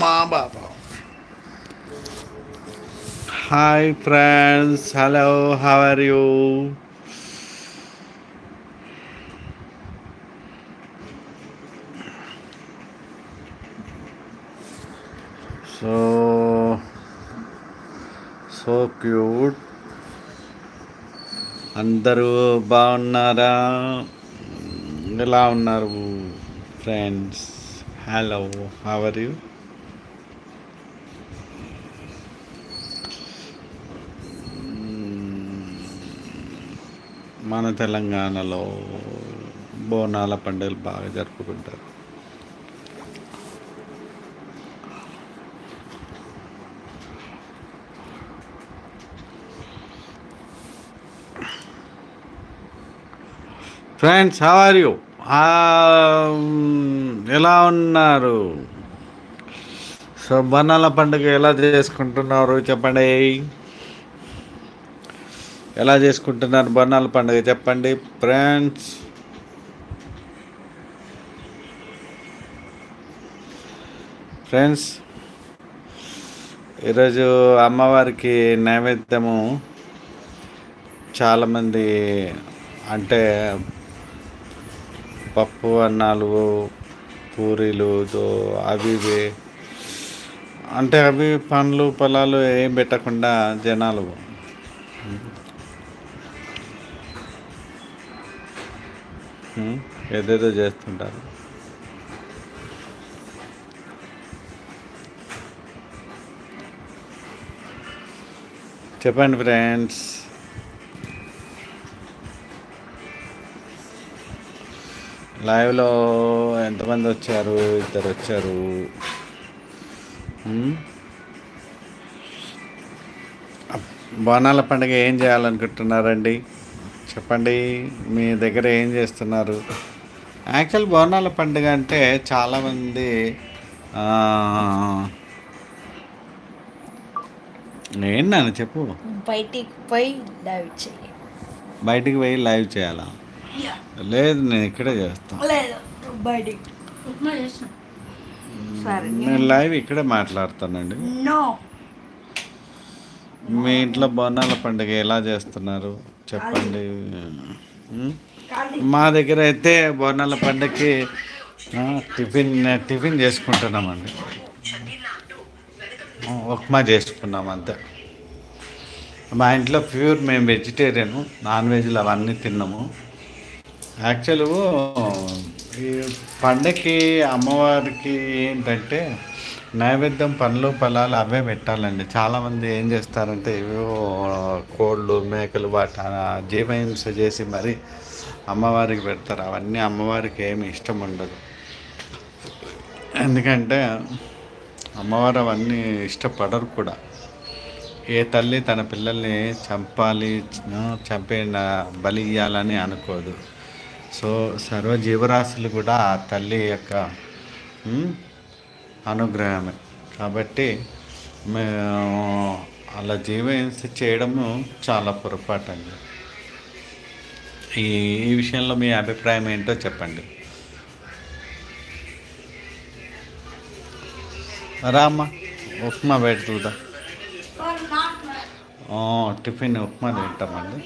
మా బాబా hi friends hello how are you so so cute అందరూ బాగున్నారా? ఎలా ఉన్నారు ఫ్రెండ్స్ హలో హవర్ యూ మన తెలంగాణలో బోనాల పండుగలు బాగా జరుపుకుంటారు. ఫ్రెండ్స్ హౌ ఆర్ యూ ఎలా ఉన్నారు? సో బనాల పండుగ ఎలా చేసుకుంటున్నారు? చెప్పండి. ఎలా చేసుకుంటున్నారు బనాల పండుగ చెప్పండి ఫ్రెండ్స్ ఫ్రెండ్స్ ఈరోజు అమ్మవారికి నైవేద్యము చాలామంది అంటే పప్పు అన్నాలు పూరీలు అవి ఇవి. అంటే అవి పండ్లు పొలాలు ఏం పెట్టకుండా జనాలు ఏదేదో చేస్తుంటారు. చెప్పండి ఫ్రెండ్స్. లైవ్లో ఎంతమంది వచ్చారు? ఇద్దరు వచ్చారు. బోనాల పండుగ ఏం చేయాలనుకుంటున్నారండి? చెప్పండి మీ దగ్గర ఏం చేస్తున్నారు? యాక్చువల్ బోనాల పండుగ అంటే చాలామంది ఆ, ఏంటని చెప్పు. బయటికి పోయి డైవ్ చెయ్యి బయటికి పోయి లైవ్ చేయాలా? లేదు నేను ఇక్కడే చేస్తాను లేదు బయటికి. సరే. నేను లైవ్ ఇక్కడే మాట్లాడతానండి. నో మీ ఇంట్లో బోనాల పండుగ ఎలా చేస్తున్నారు? చెప్పండి? మా దగ్గర అయితే బోనాల పండుగకి టిఫిన్ టిఫిన్ చేసుకుంటున్నామండి. ఉప్మా చేసుకున్నాం అంతే. మా ఇంట్లో ప్యూర్ మేము వెజిటేరియన్ నాన్ వెజ్లు అవన్నీ తిన్నాము. యాక్చువల్ ఈ పండగకి అమ్మవారికి ఏంటంటే నైవేద్యం పండ్లు పొలాలు అవే పెట్టాలండి. చాలామంది ఏం చేస్తారంటే ఏవో కోళ్ళు మేకలు వాటి జీవహింస చేసి మరి అమ్మవారికి పెడతారు. అవన్నీ అమ్మవారికి ఏమి ఇష్టం ఉండదు. ఎందుకంటే అమ్మవారు అవన్నీ ఇష్టపడరు కూడా. ఏ తల్లి తన పిల్లల్ని చంపాలి చంపిన చంపే బలి ఇవ్వాలని అనుకోదు. సో సర్వ జీవరాశులు కూడా ఆ తల్లి యొక్క అనుగ్రహమే. కాబట్టి మేము అలా జీవహింస చేయడము చాలా పొరపాటు అండి ఈ ఈ విషయంలో మీ అభిప్రాయం ఏంటో చెప్పండి. రామ్మా ఉప్మా పెడుతుందా టిఫిన్ ఉప్మా తింటామండి.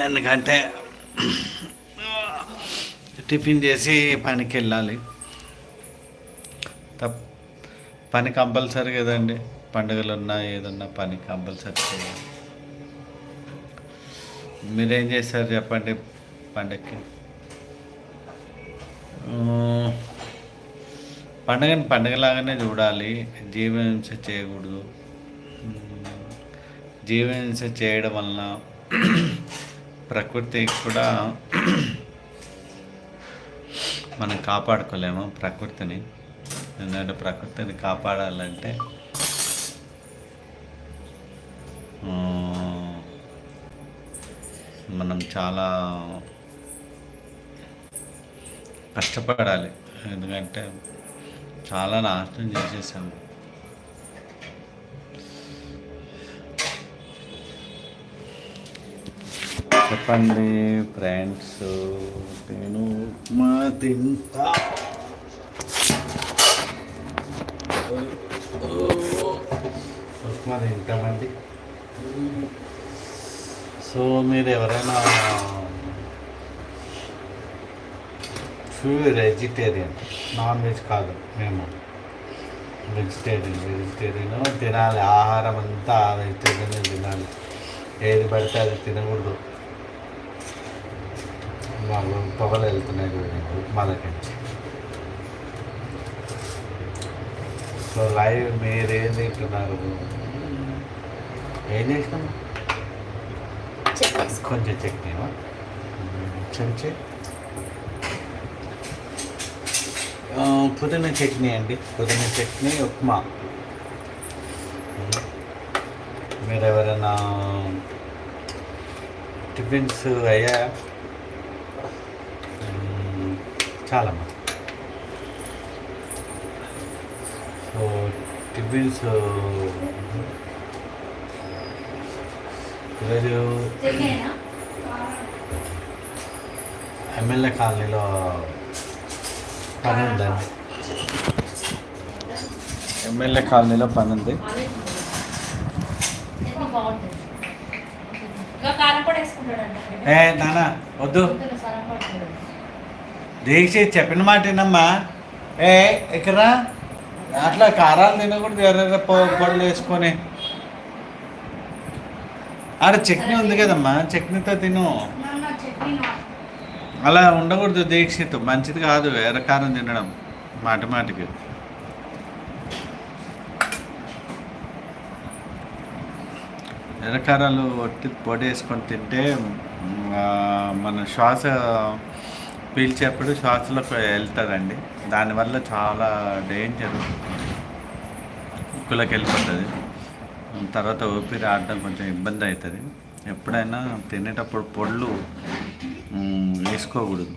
ఎందుకంటే టిఫిన్ చేసి పనికి వెళ్ళాలి. పని కంపల్సరీ కదండి. పండుగలు ఉన్నా ఏదన్నా పని కంపల్సరీ చేయాలి. మీరేం చేస్తారు చెప్పండి పండగకి పండగని పండగలాగానే చూడాలి. జీవహింస చేయకూడదు. జీవహింస చేయడం వలన ప్రకృతికి కూడా మనం కాపాడుకోలేము ప్రకృతిని. ఎందుకంటే ప్రకృతిని కాపాడాలంటే. మనం చాలా కష్టపడాలి. ఎందుకంటే చాలా నాశనం చేసేసాము చెప్పండి ఫ్రెండ్స్ నేను ఉప్మా తింటా. మరి ఇంతమంది? సో మీరు ఎవరైనా ప్యూర్ వెజిటేరియన్ నాన్ వెజ్ కాదు మేము. వెజిటేరియన్ వెజిటేరియన్ తినాలి. ఆహారం అంతా వెజిటేరియన్ తినాలి. ఏది పడితే అది తినకూడదు. వాళ్ళు పొగలు వెళ్తున్నాయి చూడండి ఉప్మాలకి సో లైవ్ మీరేం తింటున్నారు ఏం కొంచెం చట్నీవా చెంచే పుదీనా చట్నీ అండి. పుదీనా చట్నీ ఉప్మా. మీరు ఎవరైనా టిఫిన్స్ అయ్యా? చాలమ్మా సో టిఫిన్స్ ఈరోజు ఎమ్మెల్యే కాలనీలో పని ఉందండి ఎమ్మెల్యే కాలనీలో పని ఉంది. ఏ నాన్న వద్దు. దీక్ష చెప్పిన మాట వినమ్మా. ఏ ఇక్కడ అట్లా కారాలు తినకూడదు ఎర్ర పొడులు వేసుకొని. ఆడ చట్నీ ఉంది కదమ్మా. చట్నీతో తిను. అలా ఉండకూడదు దీక్షిత్. మంచిది కాదు ఎర్రకారం తినడం. మాటి మాటికి. ఎర్రకారాలు ఒట్టి పొడి వేసుకొని తింటే మన శ్వాస పీల్చేప్పుడు శ్వాసలోకి వెళ్తుందండి. దానివల్ల చాలా డేంజర్. ముక్కులోకి వెళ్ళిపోతుంది. తర్వాత ఊపిరి ఆడడం కొంచెం ఇబ్బంది అవుతుంది. ఎప్పుడైనా తినేటప్పుడు పొళ్ళు వేసుకోకూడదు.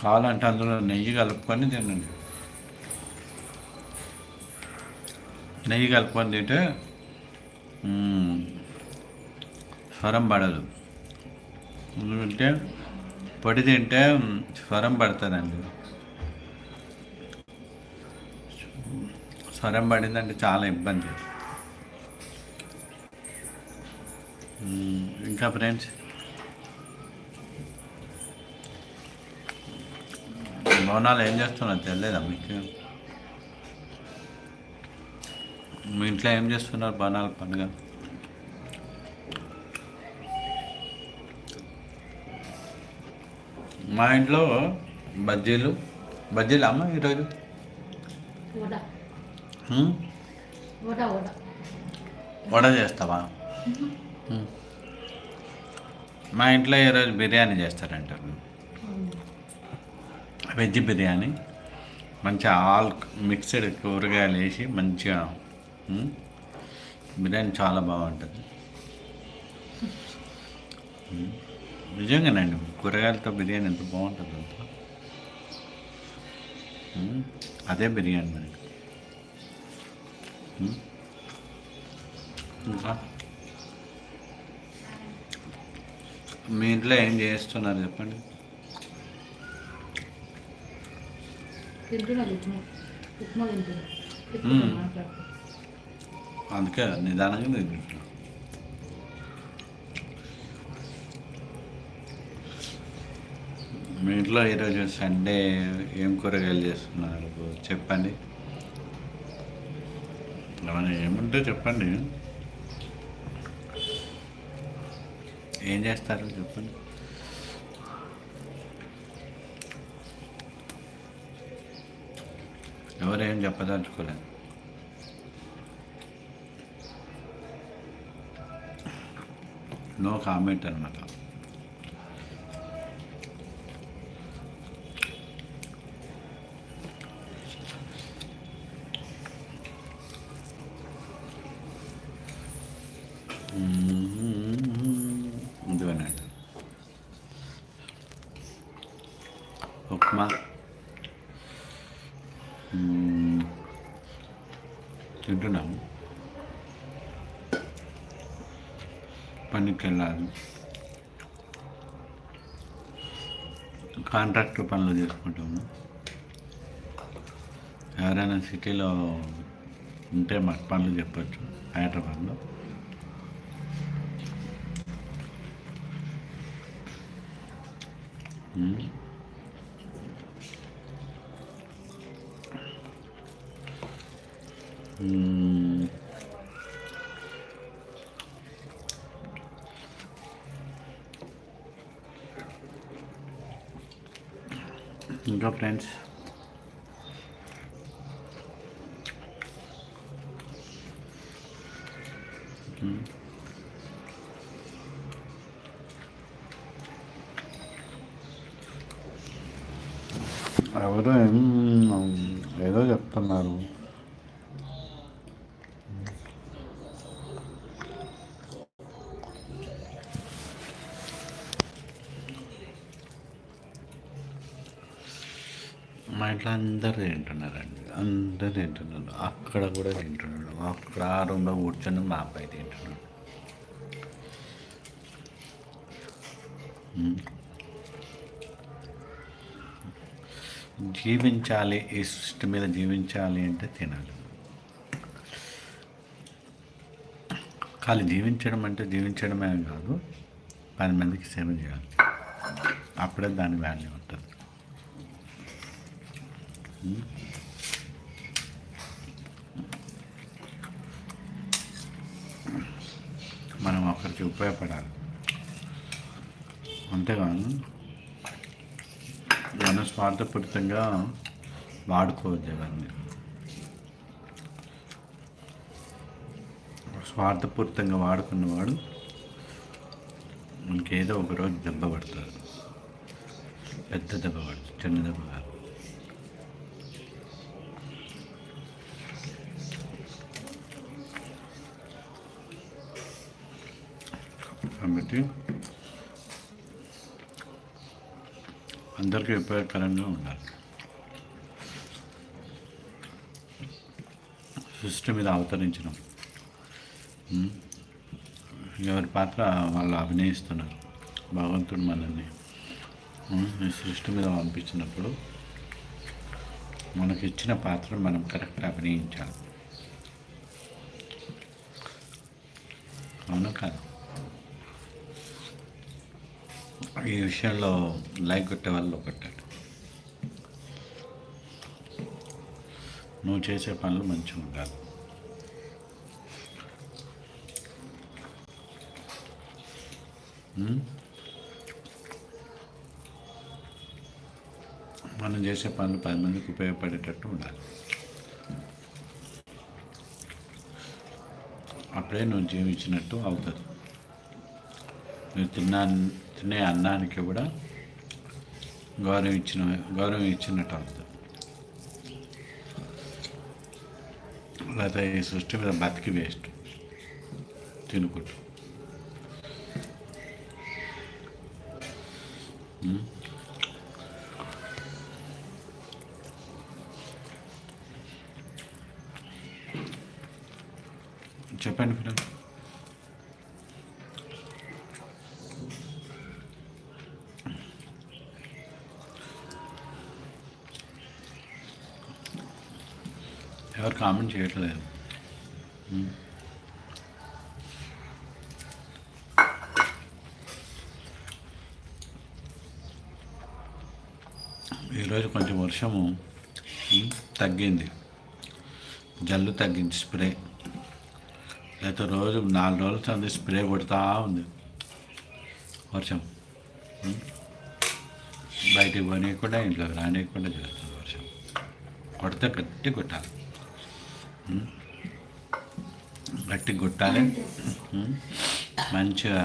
కావాలంటే అందులో నెయ్యి కలుపుకొని తినండి. నెయ్యి కలుపుకొని తింటే స్వరం పడదు. ఎందుకంటే పొడి తింటే స్వరం పడుతుందండి. స్వరం పడిందంటే చాలా ఇబ్బంది. ఇంకా ఫ్రెండ్స్? బోనాలు ఏం చేస్తున్నారు తెలియదా మీకు? మీ ఇంట్లో ఏం చేస్తున్నారు బోనాల పండుగ? మా ఇంట్లో బజ్జీలు. బజ్జీలు అమ్మ ఈరోజు? వడ చేస్తావా. మా ఇంట్లో ఈరోజు బిర్యానీ చేస్తారంట వెజ్ బిర్యానీ మంచిగా ఆల్ మిక్స్డ్ కూరగాయలు వేసి మంచిగా? బిర్యానీ చాలా బాగుంటుంది. నిజంగానండి కూరగాయలతో బిర్యానీ ఎంత బాగుంటుంది అంత? అదే బిర్యానీ హ్మ్? ఇంకా మీ ఇంట్లో ఏం చేస్తున్నారు చెప్పండి. అందుకే నిదానంగా తింటున్నా. మీ ఇంట్లో ఈరోజు సండే ఏం కూరగాయలు చేస్తున్నారు? చెప్పండి. ఏమన్నా ఏముంటే చెప్పండి. ఏం చేస్తారు చెప్పండి. ఎవరేం చెప్పదలుచుకోలేదు. నో కామెంట్ అనమాట ఇదిగోనండి ఉప్మా మ్మ్. తింటున్నాము పనికి వెళ్ళాలి కాంట్రాక్టర్ పనులు చేసుకుంటాము ఎవరైనా సిటీలో ఉంటే మాకు పనులు చెప్పచ్చు హైదరాబాద్లో. ఉమ్. ఇంకా ఫ్రెండ్స్. ఎవరో ఏం ఏదో చెప్తున్నారు. అట్లా అందరు తింటున్నారండి. అందరు తింటున్నారు. అక్కడ కూడా తింటున్నాడు అక్కడ ఆ రూమ్లో కూర్చొని మా అబ్బాయి తింటున్నాడు జీవించాలి ఈ సృష్టి మీద జీవించాలి అంటే తినాలి. ఖాళీ జీవించడం అంటే జీవించడమే కాదు పది మందికి సేవ చేయాలి. అప్పుడే దాని వాల్యూ ఉంటుంది మనం ఒకరికి ఉపయోగపడాలి. అంతేగాను మన స్వార్థపూరితంగా వాడుకోవద్దు అవన్నీ స్వార్థపూరితంగా వాడుకున్నవాడు మనకి ఏదో ఒక రోజు దెబ్బ పడుతుంది పెద్ద దెబ్బ పడుతుంది చిన్న దెబ్బ కాదు అందరికీ ఉపయోగకరంగా ఉండాలి. సృష్టి మీద అవతరించడం. ఎవరి పాత్ర వాళ్ళు అభినయిస్తున్నారు. భగవంతుడు మనల్ని ఈ సృష్టి మీద పంపించినప్పుడు మనకి ఇచ్చిన పాత్ర మనం కరెక్ట్ అభినయించాలి. అవునా కాదు? ఈ విషయంలో లైక్ కొట్టే వాళ్ళు కొట్టాడు నువ్వు చేసే పనులు మంచిగా ఉండాలి మనం చేసే పనులు పది మందికి ఉపయోగపడేటట్టు ఉండాలి. అప్పుడే నువ్వు జీవించినట్టు అవుతుంది. తిన్నా తినే అన్నానికి కూడా గౌరవం ఇచ్చిన గౌరవం ఇచ్చినట్టు అవుతుంది. లేకపోతే ఈ సృష్టి మీద బతికి వేస్ట్. తినుకుంటూ. చెప్పండి ఫ్రెండ్ కామెంట్ చేయట్లేదు. ఈరోజు కొంచెం వర్షము తగ్గింది. జల్లు తగ్గింది స్ప్రే. లేకపోతే రోజు నాలుగు రోజుల చంది స్ప్రే కొడుతూ ఉంది. వర్షం. ఉమ్. బయటికి పోనీయకుండా ఇంట్లోకి రానియకుండా చేస్తుంది వర్షం. కొడితే గట్టి కొట్టాలి. గట్టి కొట్టాలి. మంచిగా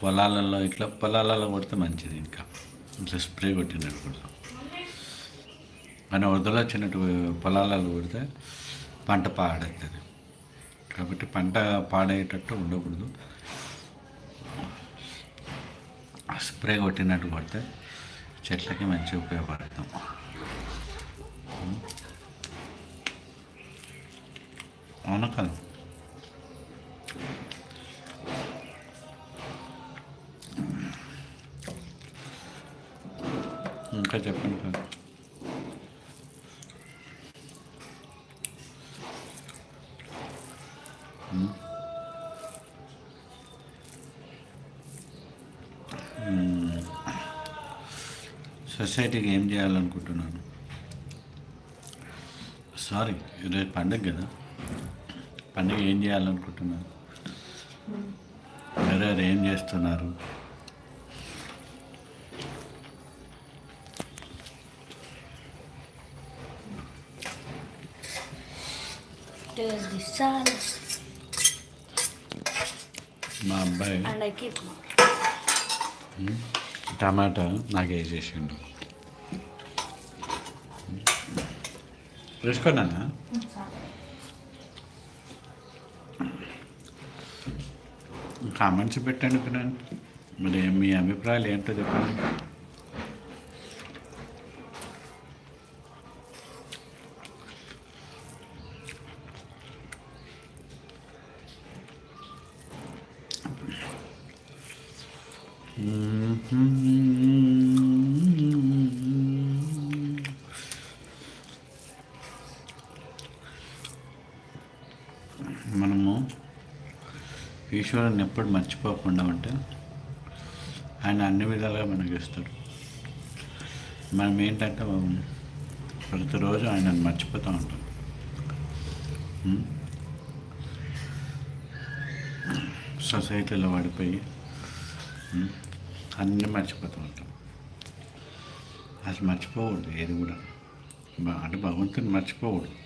పొలాలలో ఇట్లా పొలాలలో కొడితే మంచిది ఇంకా. ఇట్లా స్ప్రే కొట్టినట్టు కొడతాం మన వరదలు వచ్చినట్టు పొలాలలో కొడితే పంట పాడవుతుంది. కాబట్టి పంట పాడయ్యేటట్టు ఉండకూడదు. స్ప్రే కొట్టినట్టు కొడితే చెట్లకి మంచి ఉపయోగపడతాం. అవునా కదా ఇంకా చెప్పండి సార్ సొసైటీకి ఏం చేయాలనుకుంటున్నాను. సారీ ఈరోజు పండగ కదా. పండగ ఏం చేయాలనుకుంటున్నాను ఎవరెవరు ఏం చేస్తున్నారు? మా అబ్బాయి టమాటా నాకు వేసేసిండు వేసుకున్నా కామెంట్స్ పెట్టండి మరి మీ అభిప్రాయాలు ఏంటో చెప్పండి. ఈశ్వరుని ఎప్పుడు మర్చిపోకుండా ఉంటే ఆయన అన్ని విధాలుగా మనకి ఇస్తాడు. మనం ఏంటంటే ప్రతిరోజు ఆయనను మర్చిపోతూ ఉంటాం. సొసైటీలో పడిపోయి అన్నీ మర్చిపోతూ ఉంటాం. అసలు మర్చిపోకూడదు ఏది కూడా. అంటే భగవంతుని మర్చిపోకూడదు.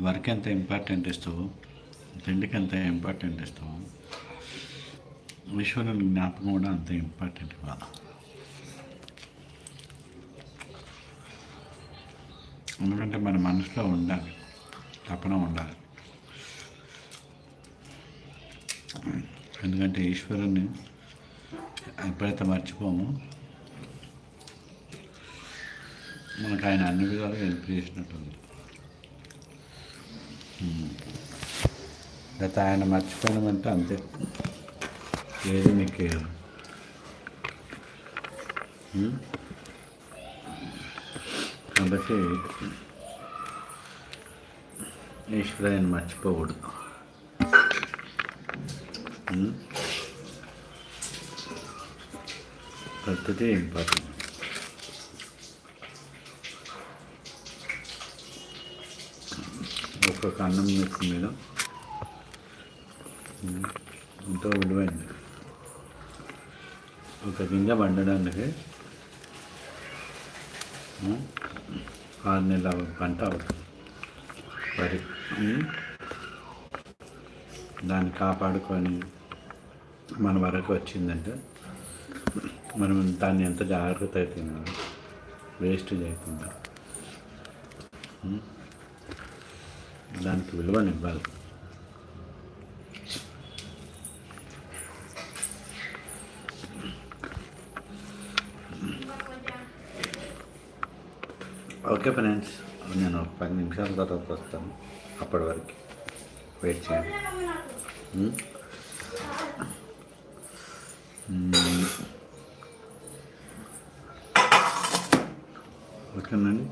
వర్క్ ఎంత ఇంపార్టెంట్ ఇస్తావు తిండికి అంత ఇంపార్టెంట్ ఇస్తాము ఈశ్వరుని జ్ఞాపకం కూడా అంత ఇంపార్టెంట్ కాదు ఎందుకంటే మన మనసులో ఉండాలి తపన ఉండాలి. ఎందుకంటే ఈశ్వరుని ఎప్పుడైతే మర్చిపోము మనకు ఆయన అన్ని విధాలుగా హెల్ప్ చేసినట్టుంది. గత ఆయన మర్చిపోయినామంటే అంతే. ఏది మీకు కాబట్టి ఈశ్వరాన్ని మర్చిపోకూడదు. పద్ధతి ప్రతిదీ ఇంపార్టెంట్. ఒక్కొక్క అన్నం మీకు మీద ఉం, ఎంతో విలువైంది ఒక గింజ పండడానికి ఆరు నెలల పంట అవుతుంది. వరి. దాన్ని కాపాడుకొని మన వరకు వచ్చిందంటే మనం దాన్ని ఎంత జాగ్రత్త అయితే వేస్ట్ చేయకుండా. దానికి విలువనివ్వాలి. Okay friends. నేను ఒక పది నిమిషాల తర్వాత వస్తాను. అప్పటి వరకు. వెయిట్ చేయండి. Hmm? Hmm. ఓకేనండి